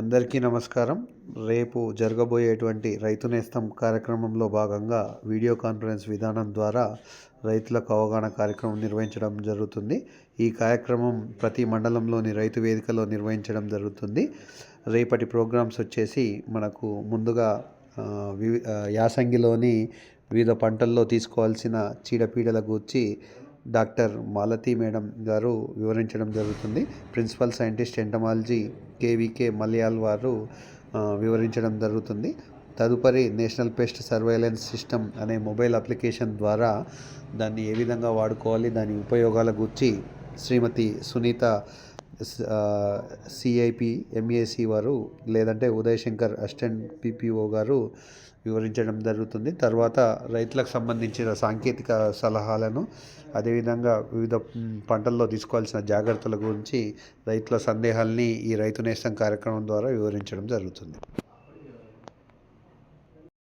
అందరికీ నమస్కారం. రేపు జరగబోయేటువంటి రైతు నేస్తం కార్యక్రమంలో భాగంగా వీడియో కాన్ఫరెన్స్ విధానం ద్వారా రైతులకు అవగాహన కార్యక్రమం నిర్వహించడం జరుగుతుంది. ఈ కార్యక్రమం ప్రతి మండలంలోని రైతు వేదికలో నిర్వహించడం జరుగుతుంది. రేపటి ప్రోగ్రామ్స్ వచ్చేసి మనకు ముందుగా వివి యాసంగిలోని వివిధ పంటల్లో తీసుకోవాల్సిన చీడపీడల గూర్చి డాక్టర్ మాలతి మేడం గారు వివరించడం జరుగుతుంది. Principal scientist entomology KVK Malyal వారు వివరించడం జరుగుతుంది. తదుపరి నేషనల్ పెస్ట్ సర్వేలెన్స్ సిస్టమ్ అనే మొబైల్ అప్లికేషన్ ద్వారా దాన్ని ఏ విధంగా వాడుకోవాలి దాని ఉపయోగాల గురించి శ్రీమతి సునీత సిఐపి ఎంఏసి వారు లేదంటే ఉదయ్ శంకర్ అసిస్టెంట్ పిపిఓ గారు వివరించడం జరుగుతుంది. తర్వాత రైతులకు సంబంధించిన సాంకేతిక సలహాలను అదేవిధంగా వివిధ పంటల్లో తీసుకోవాల్సిన జాగ్రత్తల గురించి రైతుల సందేహాల్ని ఈ రైతు నేస్తం కార్యక్రమం ద్వారా వివరించడం జరుగుతుంది.